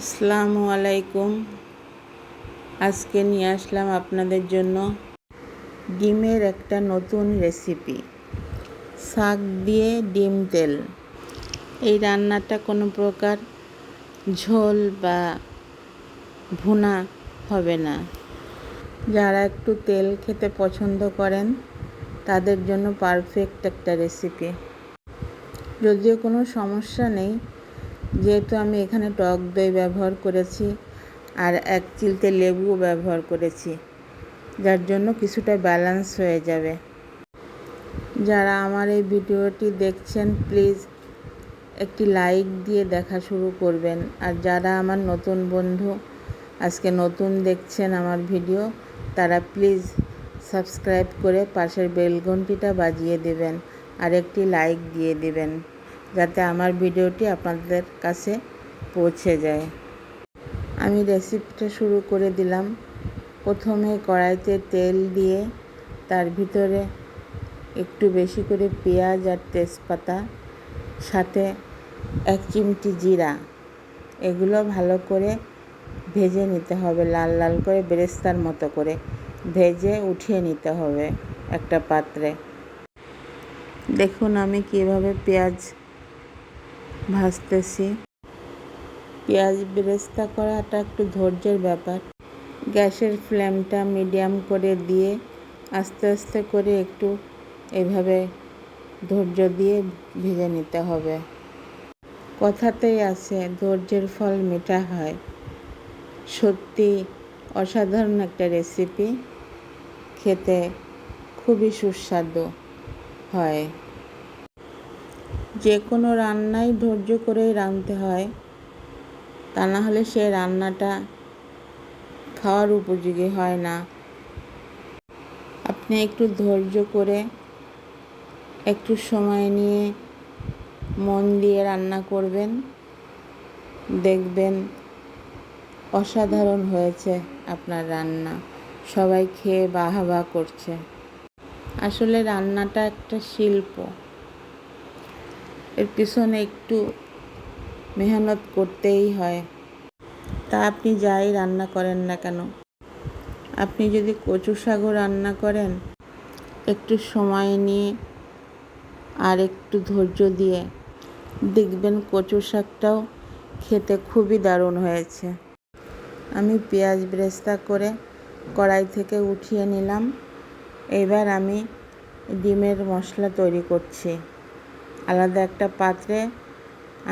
আসসালামু আলাইকুম। আজকে নিয়ে আসলাম আপনাদের জন্য ডিমের একটা নতুন রেসিপি। শাক দিয়ে ডিম তেল। এই রান্নাটা কোনো প্রকার ঝোল বা ভুনা হবে না। যারা একটু তেল খেতে পছন্দ করেন, তাদের জন্য পারফেক্ট একটা রেসিপি যদিও কোনো সমস্যা নেই যেহেতু আমি এখানে টক দই ব্যবহার করেছি আর এক চিলতে লেবুও ব্যবহার করেছি, যার জন্য কিছুটা ব্যালেন্স হয়ে যাবে। যারা আমার এই ভিডিওটি দেখছেন প্লিজ একটি লাইক দিয়ে দেখা শুরু করবেন। আর যারা আমার নতুন বন্ধু, আজকে নতুন দেখছেন আমার ভিডিও, তারা প্লিজ সাবস্ক্রাইব করে পাশের বেলঘন্টিটা বাজিয়ে দেবেন আর একটি লাইক দিয়ে দেবেন। যাতে আমার ভিডিওটি আপনাদের কাছে পৌঁছে যায়। আমি রেসিপিটা শুরু করে দিলাম। প্রথমে কড়াইতে তেল দিয়ে তার ভিতরে একটু বেশি করে পেঁয়াজ আর তেজপাতা, সাথে এক চিমটি জিরা। এগুলো ভালো করে ভেজে নিতে হবে, লাল লাল করে বেরেস্তার মতো করে ভেজে উঠিয়ে নিতে হবে একটা পাত্রে। দেখুন আমি কীভাবে পেঁয়াজ ভাজতেছি। পেঁয়াজ বেরেস্তা করাটা একটু ধৈর্যের ব্যাপার। গ্যাসের ফ্লেমটা মিডিয়াম করে দিয়ে আস্তে আস্তে করে একটু এভাবে ধৈর্য দিয়ে ভেজে নিতে হবে। কথাতেই আছে, ধৈর্যের ফল মিঠা হয়। সত্যি অসাধারণ একটা রেসিপি খেতে খুবই সুস্বাদু হয়। যে কোনো রান্নাই ধৈর্য করেই রাঁধতে হয়। তা না হলে সে রান্নাটা খাওয়ার উপযোগী হয় না। আপনি একটু ধৈর্য করে একটু সময় নিয়ে মন দিয়ে রান্না করবেন। দেখবেন অসাধারণ হয়েছে আপনার রান্না। সবাই খেয়ে বাহাবা করছে। আসলে রান্নাটা একটা শিল্প। এর পিছনে একটু মেহনত করতেই হয়। তা আপনি যাই রান্না করেন না কেন? আপনি যদি কচু শাকও রান্না করেন, একটু সময় নিয়ে আর একটু ধৈর্য দিয়ে দেখবেন কচু শাকটাও খেতে খুবই দারুণ হয়েছে। আমি পেঁয়াজ ব্রেস্তা করে কড়াই থেকে উঠিয়ে নিলাম। এবার আমি ডিমের মশলা তৈরি করছি। আলাদা একটা পাত্রে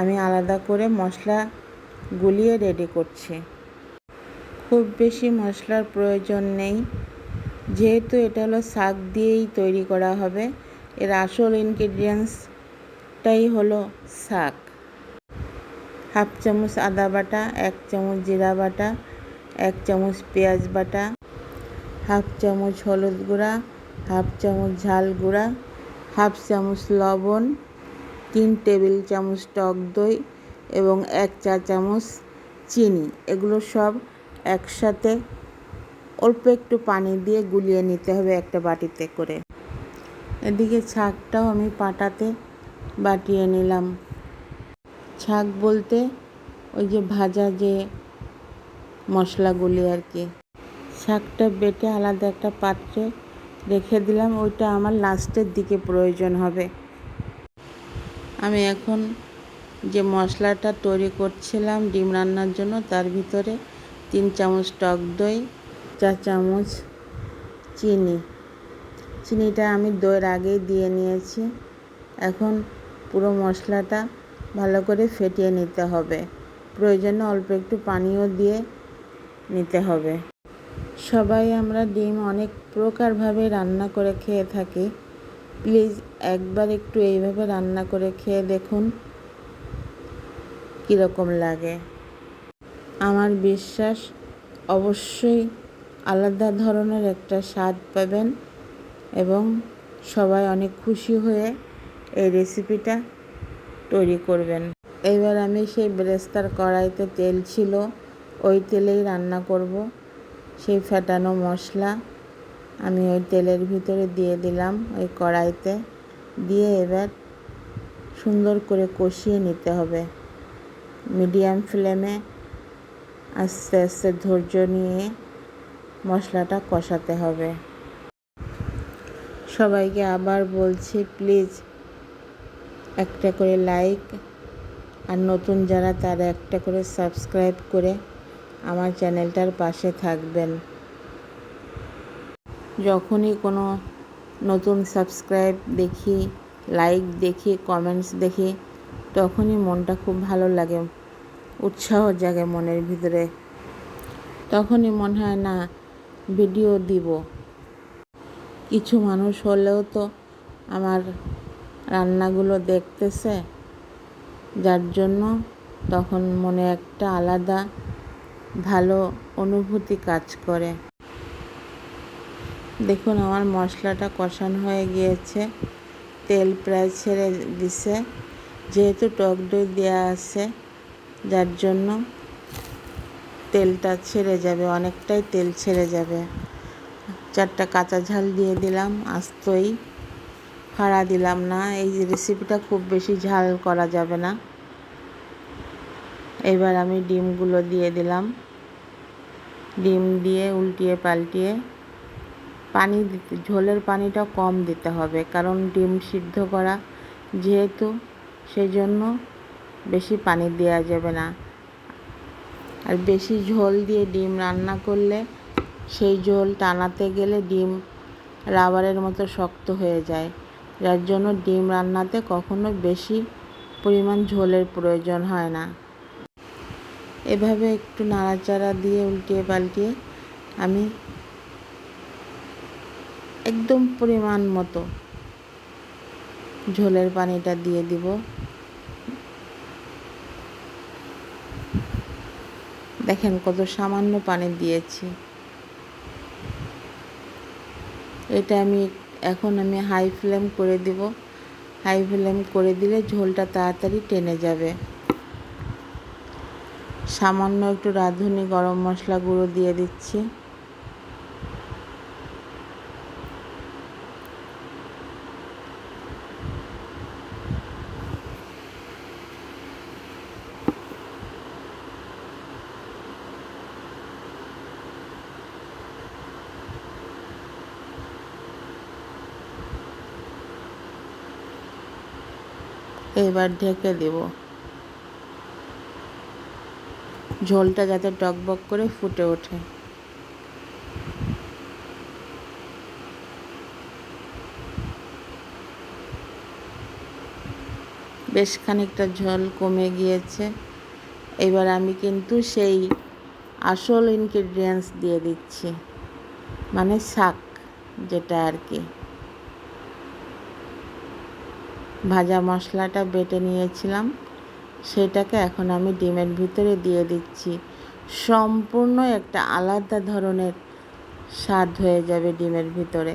আমি আলাদা করে মশলা গুলিয়ে রেডি করছি। খুব বেশি মশলার প্রয়োজন নেই। যেহেতু এটা হলো শাক দিয়েই তৈরি করা হবে, এর আসল ইনগ্রিডিয়েন্টসটাই হলো শাক। হাফ চামচ আদা বাটা, এক চামচ জিরা বাটা, এক চামচ পেঁয়াজ বাটা, হাফ চামচ হলুদ গুঁড়া, হাফ চামচ ঝাল গুঁড়া, হাফ চামচ লবণ তিন টেবিল চামচ টক দই এবং এক চা চামচ চিনি। এগুলো সব একসাথে অল্প একটু পানি দিয়ে গুলিয়ে নিতে হবে একটা বাটিতে করে। এদিকে ছাকটাও আমি পাটাতে বাটিয়ে নিলাম। ছাক বলতে ওই যে ভাজা যে মশলাগুলি আর কি। শাকটা বেটে আলাদা একটা পাত্রে রেখে দিলাম, ওইটা আমার লাস্টের দিকে প্রয়োজন হবে। আমি এখন যে মশলাটা তৈরি করছিলাম, ডিম রান্নার জন্য, তার ভিতরে তিন চামচ টক দই, চার চামচ চিনি। চিনিটা আমি দইয়ের আগেই দিয়ে নিয়েছি। এখন পুরো মশলাটা ভালো করে ফেটিয়ে নিতে হবে। প্রয়োজনে অল্প একটু পানিও দিয়ে নিতে হবে। সবাই আমরা ডিম অনেক প্রকারভাবে রান্না করে খেয়ে থাকি। প্লিজ একবার একটু এইভাবে রান্না করে খেয়ে দেখুন কীরকম লাগে। আমার বিশ্বাস, অবশ্যই আলাদা ধরনের একটা স্বাদ পাবেন এবং সবাই অনেক খুশি হয়ে এই রেসিপিটা তৈরি করবেন। এবার আমি সেই ব্রেস্তার কড়াইতে তেল ছিল, ওই তেলেই রান্না করব। সেই ফেটানো মশলা আমি ওই তেলের ভিতরে দিয়ে দিলাম ওই কড়াইতে। দিয়ে এবার সুন্দর করে কষিয়ে নিতে হবে। মিডিয়াম ফ্লেমে আস্তে আস্তে ধৈর্য নিয়ে মশলাটা কষাতে হবে। সবাইকে আবার বলছি, প্লিজ একটা করে লাইক আর নতুন যারা তারা একটা করে সাবস্ক্রাইব করে আমার চ্যানেলটার পাশে থাকবেন। যখনই কোনো নতুন সাবস্ক্রাইব দেখি লাইক দেখি কমেন্টস দেখি, তখনই মনটা খুব ভালো লাগে, উৎসাহ জাগে মনের ভিতরে। তখনই মনে হয়, না ভিডিও দিব। কিছু মানুষ হলেও তো আমার রান্নাগুলো দেখতেছে, যার জন্য তখন মনে একটা আলাদা ভালো অনুভূতি কাজ করে। দেখুন, আমার মশলাটা কষানো হয়ে গিয়েছে। তেল প্রায় ছেড়ে দিছে। যেহেতু টক দই দেওয়া আছে, যার জন্য তেলটা ছেড়ে যাবে, অনেকটাই তেল ছেড়ে যাবে। চারটা কাঁচা ঝাল দিয়ে দিলাম, আস্তই। ফাড়া দিলাম না, এই রেসিপিটা খুব বেশি ঝাল করা যাবে না। এবার আমি ডিমগুলো দিয়ে দিলাম। ডিম দিয়ে উল্টিয়ে পাল্টিয়ে পানি দিতে, ঝোলের পানিটা কম দিতে হবে, কারণ ডিম সিদ্ধ করা যেহেতু সেই জন্য বেশি পানি দেওয়া যাবে না। আর বেশি ঝোল দিয়ে ডিম রান্না করলে সেই ঝোল টানাতে গেলে ডিম রাবারের মতো শক্ত হয়ে যায়, যার জন্য ডিম রান্নাতে কখনো বেশি পরিমাণ ঝোলের প্রয়োজন হয় না। এভাবে একটু নাড়াচাড়া দিয়ে উল্টিয়ে পাল্টিয়ে আমি একদম পরিমাণ মতো ঝোলের পানিটা দিয়ে দিব। দেখেন কত সামান্য পানি দিয়েছি। এটা আমি এখন আমি হাই ফ্লেম করে দিব। হাই ফ্লেম করে দিলে ঝোলটা তাড়াতাড়ি টেনে যাবে। সামান্য একটু রাঁধুনি গরম মশলা গুঁড়ো দিয়ে দিচ্ছি। এবার ঢেকে দেব। ঝোলটা যাতে টকবক করে ফুটে ওঠে। বেশ খানিকটা ঝোল কমে গিয়েছে। এবার আমি কিন্তু সেই আসল ইনগ্রিডিয়েন্টস দিয়ে দিচ্ছি। মানে শাক, যেটা আর কি। ভাজা মশলাটা বেটে নিয়েছিলাম। সেটাকে এখন আমি ডিমের ভিতরে দিয়ে দিচ্ছি। সম্পূর্ণ একটা আলাদা ধরনের স্বাদ হয়ে যাবে ডিমের ভিতরে।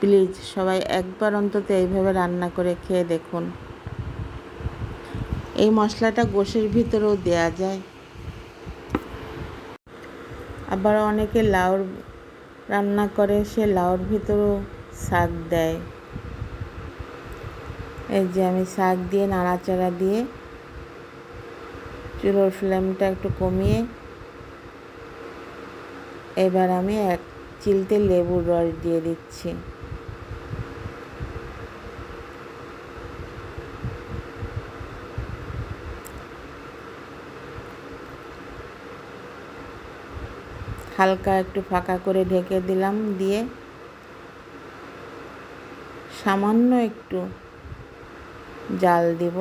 প্লিজ সবাই একবার অন্তত এইভাবে রান্না করে খেয়ে দেখুন। এই মশলাটা গোশের ভিতরেও দেয়া যায়। আবার অনেকে লাউর রান্না করে, সে লাউর ভিতরেও শাক দেয়। এই যে আমি শাক দিয়ে, নাড়াচাড়া দিয়ে চুলোর ফ্লেমটা একটু কমিয়ে এবার আমি এক চিলতে লেবুর রস দিয়ে দিচ্ছি। হালকা একটু ফাঁকা করে ঢেকে দিলাম দিয়ে সামান্য একটু জাল দিব,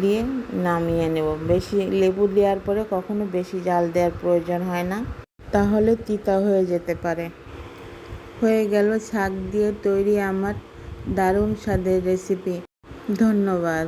দিয়ে নামিয়ে নেব। বেশি লেবু দেওয়ার পরে কখনো বেশি জাল দেওয়ার প্রয়োজন হয় না, তাহলে তিতা হয়ে যেতে পারে। হয়ে গেল শাক দিয়ে তৈরি আমার দারুণ স্বাদের রেসিপি ধন্যবাদ।